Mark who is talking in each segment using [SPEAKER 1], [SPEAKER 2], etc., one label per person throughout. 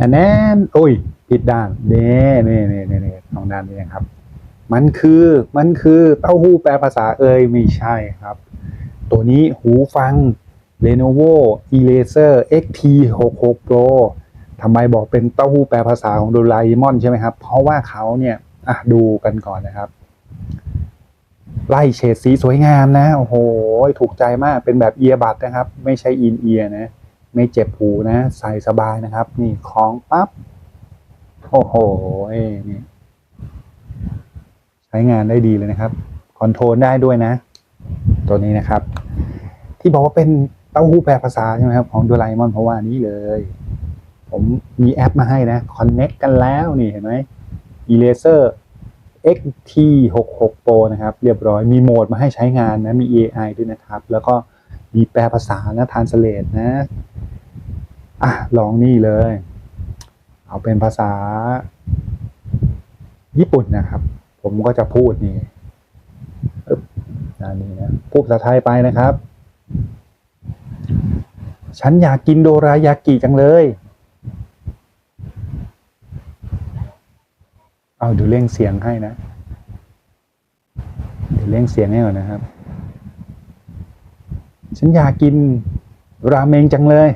[SPEAKER 1] อันนั้นโอ้ยผิดด้านเน่เน่เน่เน่เน่ตรงด้านนี้นะครับ มันคือมันคือเต้าหู้แปลภาษาเอ่ยไม่ใช่ครับ ตัวนี้หูฟัง Lenovo Eraser XT66 Pro ทำไมบอกเป็นเต้าหู้แปลภาษาของโดราเอมอนใช่ไหมครับ เพราะว่าเขาเนี่ยอะดูกันก่อนนะครับ ไล่เฉดสีสวยงามนะ โอ้โห ถูกใจมากเป็นแบบเอียบัดนะครับ ไม่ใช่อินเอียนะ ไม่เจ็บหูนะ ใส่สบายนะครับ นี่คล้องปั๊บโอ้โหนี่ใช้งานได้ดีเลยนะครับ คอนโทรลได้ด้วยนะ ตัวนี้นะครับ ที่บอกว่าเป็นเต้าหู้แปลภาษาใช่ไหมครับ ของดราเอมอนเพราะว่านี้เลย ผมมีแอปมาให้นะคอนเน็กกันแล้วนี่เห็นไหม Eraser XT66 Pro นะครับ เรียบร้อยมีโหมดมาให้ใช้งานนะ มี AI ด้วยนะครับ แล้วก็มีแปลภาษานะทานสเลตนะ อะลองนี่เลย เอาเป็นภาษา ญี่ปุ่นนะครับ ผมก็จะพูดนี่ึ๊บอันนี้นะพูดภาษาไทยไปนะครับ ฉันอยากกินโดรายากิจังเลยเอาเดี๋ยวเร่งเสียงให้นะ เดี๋ยวเร่งเสียงให้ก่อนนะครับ ฉันอยากกินราเมงจังเลย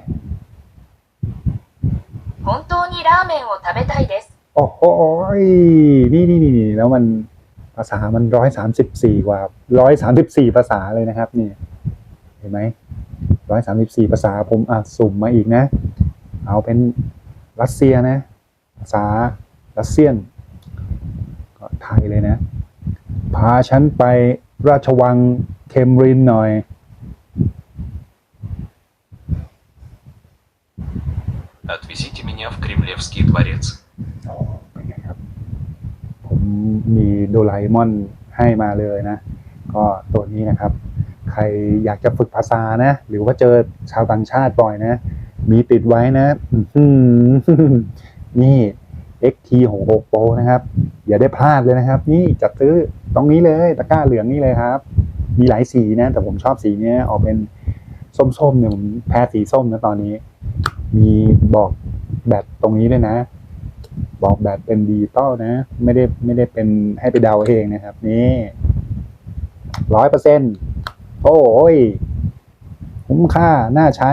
[SPEAKER 2] 本当にラーメンを食べたいです。
[SPEAKER 1] โอ้โหยนี่นี่นี่นี่แล้วมันภาษามันร้อยสามสิบสี่กว่าร้อยสามสิบสี่ภาษาเลยนะครับ นี่ เห็นไหมร้อยสามสิบสี่ภาษาผมอ่ะสุ่มมาอีกนะ เอาเป็นรัสเซียนะ ภาษารัสเซียน ก็ไทยเลยนะ พาฉันไปราชวังเคมบรินหน่อย
[SPEAKER 3] Отвезите меня в Кремлевский дворец.
[SPEAKER 1] โอ้เป็นไงครับ ผมมีโดราเอมอนให้มาเลยนะ ก็ตัวนี้นะครับ ใครอยากจะฝึกภาษานะ หรือว่าเจอชาวต่างชาติบ่อยนะ มีติดไว้นะอื้อหือนี่ XT66 Pro นะครับ อย่าได้พลาดเลยนะครับ นี่จัดซื้อตรงนี้เลยตะกร้าเหลืองนี่เลยครับ มีหลายสีนะ แต่ผมชอบสีเนี้ยออกเป็นส้มๆเนี่ยผมแพ้สีส้มนะตอนนี้ มีบอกแบตตรงนี้ด้วยนะ บอกแบตเป็นดิจิตอลนะ ไม่ได้ไม่ได้เป็นให้ไปเดาเองนะครับ นี่ร้อยเปอร์เซ็นต์โอ้ย คุ้มค่า น่าใช้